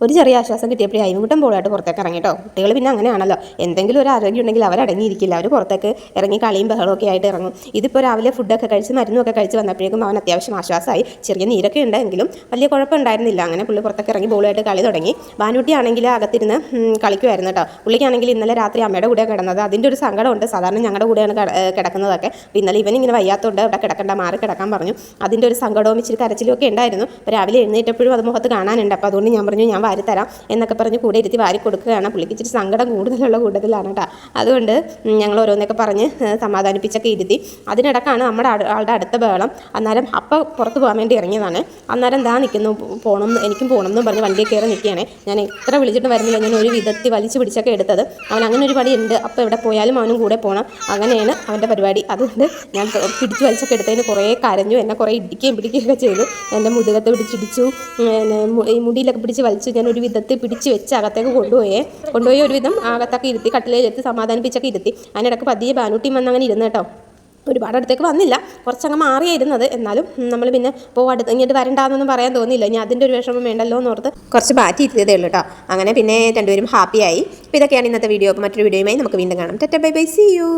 ഒരു ചെറിയ ആശ്വാസം കിട്ടിയപ്പോഴേ അയിമുട്ടം പോളായിട്ട് പുറത്തേക്ക് ഇറങ്ങി കേട്ടോ കുട്ടികൾ പിന്നെ അങ്ങനെയാണല്ലോ. എന്തെങ്കിലും ഒരു ആരോഗ്യം ഉണ്ടെങ്കിൽ അവർ അടങ്ങിയിരിക്കില്ല. അവർ പുറത്തേക്ക് ഇറങ്ങി കളിയും ബഹളവും ഒക്കെ ആയിട്ട് ഇറങ്ങും. ഇതിപ്പോൾ രാവിലെ ഫുഡൊക്കെ കഴിച്ച് മരുന്നൊക്കെ കഴിച്ച് വന്നപ്പോഴേക്കും അവൻ അത്യാവശ്യം ആശ്വാസമായി. ചെറിയ നീരൊക്കെ ഉണ്ടെങ്കിലും വലിയ കുഴപ്പമുണ്ടായിരുന്നില്ല. അങ്ങനെ പുള്ളി പുറത്തേക്ക് ഇറങ്ങി ബോളുമായിട്ട് കളി തുടങ്ങി. ആണെങ്കിൽ അകത്തിരുന്ന് കളിക്കുമായിരുന്നു കേട്ടോ. പുള്ളിക്കാണെങ്കിൽ ഇന്നലെ രാത്രി അമ്മയുടെ കൂടെ കിടന്നത്. അതിന്റെ ഒരു സങ്കടമുണ്ട്. സാധാരണ ഞങ്ങളുടെ കൂടെയാണ് കിടക്കുന്നതൊക്കെ. അപ്പോൾ ഇന്നലെ ഇവൻ ഇങ്ങനെ വയ്യാത്തതുകൊണ്ട് അവിടെ കിടക്കണ്ട മാറി കിടക്കാൻ പറഞ്ഞു. അതിന്റെ ഒരു സങ്കടവും ഇച്ചിരി കരച്ചിലും ഒക്കെ ഉണ്ടായിരുന്നു. അപ്പോൾ രാവിലെ എഴുന്നേറ്റപ്പോഴും അത് മുഖത്ത് കാണാനുണ്ട്. അപ്പോൾ അതുകൊണ്ട് ഞാൻ പറഞ്ഞു ഞാൻ വാരി തരാം എന്നൊക്കെ പറഞ്ഞ് കൂടെ ഇരുത്തി വാരി കൊടുക്കുകയാണ് പുള്ളിക്ക് ഇച്ചിരി സങ്കടം കൂടുതലുള്ള കൂട്ടത്തിലാണ് കേട്ടോ. അതുകൊണ്ട് ഞങ്ങൾ ഓരോന്നൊക്കെ പറഞ്ഞ് സമാധാനിപ്പിച്ചൊക്കെ ഇരുത്തി. അതിനിടക്കാണ് നമ്മുടെ ആളുടെ അടുത്ത ബഹളം. അന്നേരം അപ്പം പുറത്ത് പോകാൻ വേണ്ടി ഇറങ്ങിയതാണ്. അന്നേരം എന്താ നിൽക്കുന്നു പോകണം എനിക്കും പോകണം എന്നും പറഞ്ഞ് വണ്ടിയിൽ കയറി നിൽക്കുകയാണ്. ഞാൻ എത്ര വിളിച്ചിട്ട് വരുന്നില്ല. ഞാൻ ഒരു വിധത്തിൽ വലിച്ചു പിടിച്ചൊക്കെ എടുത്തത്. അവൻ അങ്ങനെ ഒരു പണി ഉണ്ട് അപ്പോൾ എവിടെ പോയാലും അവനും കൂടെ പോകണം അങ്ങനെയാണ് അവന്റെ പരിപാടി. അതുകൊണ്ട് ഞാൻ പിടിച്ച് വലിച്ചൊക്കെ എടുത്തതിന് കുറേ കരഞ്ഞു. എന്നെ കുറേ ഇടിക്കുകയും പിടിക്കുകയൊക്കെ ചെയ്തു. എന്റെ മുതുകത്ത് പിടിച്ചിടിച്ചു മുടിയിലൊക്കെ പിടിച്ച് വലിച്ചു ഞാൻ ഒരു വിധത്തിൽ പിടിച്ച് വെച്ച് അകത്തേക്ക് കൊണ്ടുപോയേ. കൊണ്ടുപോയി ഒരു വിധം അകത്തൊക്കെ ഇരുത്തി കട്ടിലേലെത്തി സമാധാനിപ്പിച്ചൊക്കെ ഇരുത്തി. അതിനിടയ്ക്ക് പതിയെ ബാനൂട്ടിയും വന്ന് അങ്ങനെ ഇരുന്ന് കേട്ടോ. ഒരുപാട് അടുത്തേക്ക് വന്നില്ല. കുറച്ചങ്ങ് മാറിയായിരുന്നത്. എന്നാലും നമ്മൾ പിന്നെ പോ അടുത്ത് ഇങ്ങോട്ട് വരണ്ടാന്നൊന്നും പറയാൻ തോന്നിയില്ല. ഇനി അതിന്റെ ഒരു വിഷമം വേണ്ടല്ലോ എന്ന് ഓർത്ത് കുറച്ച് മാറ്റി ഇരുത്തിയതേ ഉള്ളൂ കേട്ടോ. അങ്ങനെ പിന്നെ രണ്ടുപേരും ഹാപ്പിയായി. അപ്പോൾ ഇതൊക്കെയാണ് ഇന്നത്തെ വീഡിയോ. മറ്റൊരു വീഡിയോയുമായി നമുക്ക് വീണ്ടും കാണാം. Tata bye bye see you.